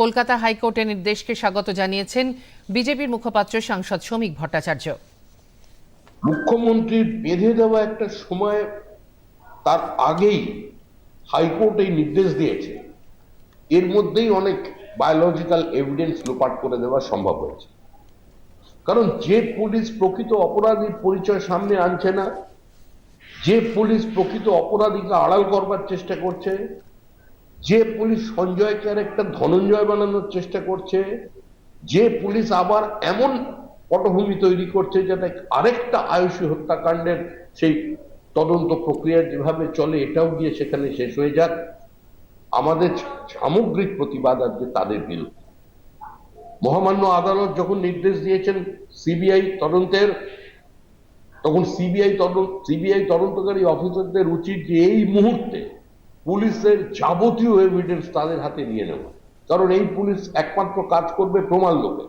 কলকাতা হাইকোর্টের নির্দেশকে স্বাগত জানিয়েছেন বিজেপির মুখপাত্র সাংসদ শ্রমিক ভট্টাচার্য। মুখ্যমন্ত্রীর বেঁধে দেওয়া একটা সময় তার আগেই হাইকোর্ট এই নির্দেশ দিয়েছে। এর মধ্যেই অনেক বায়োলজিক্যাল এভিডেন্স লোপাট করে দেওয়া সম্ভব হয়েছে। কারণ যে পুলিশ প্রকৃত অপরাধীর পরিচয় সামনে আনছে না, যে পুলিশ প্রকৃত অপরাধীকে আড়াল করবার চেষ্টা করছে যে পুলিশ সঞ্জয়কে আর একটা ধনঞ্জয় বানানোর চেষ্টা করছে, যে পুলিশ আবার এমন পটভূমি তৈরি করছে যাতে আরেকটা আয়ুষী হত্যাকাণ্ডের সেই তদন্ত প্রক্রিয়া যেভাবে চলে এটাও গিয়ে সেখানে শেষ হয়ে যাক। আমাদের সামগ্রিক প্রতিবাদ আজকে তাদের বিরুদ্ধে। মহামান্য আদালত যখন নির্দেশ দিয়েছেন সিবিআই তদন্তের, তখন সিবিআই তদন্ত, সিবিআই তদন্তকারী অফিসারদের উচিত যে এই মুহূর্তে পুলিশের যাবতীয় এভিডেন্স তাদের হাতে নিয়ে নেওয়া। কারণ এই পুলিশ একমাত্র কাজ করবে প্রমাণ লোকে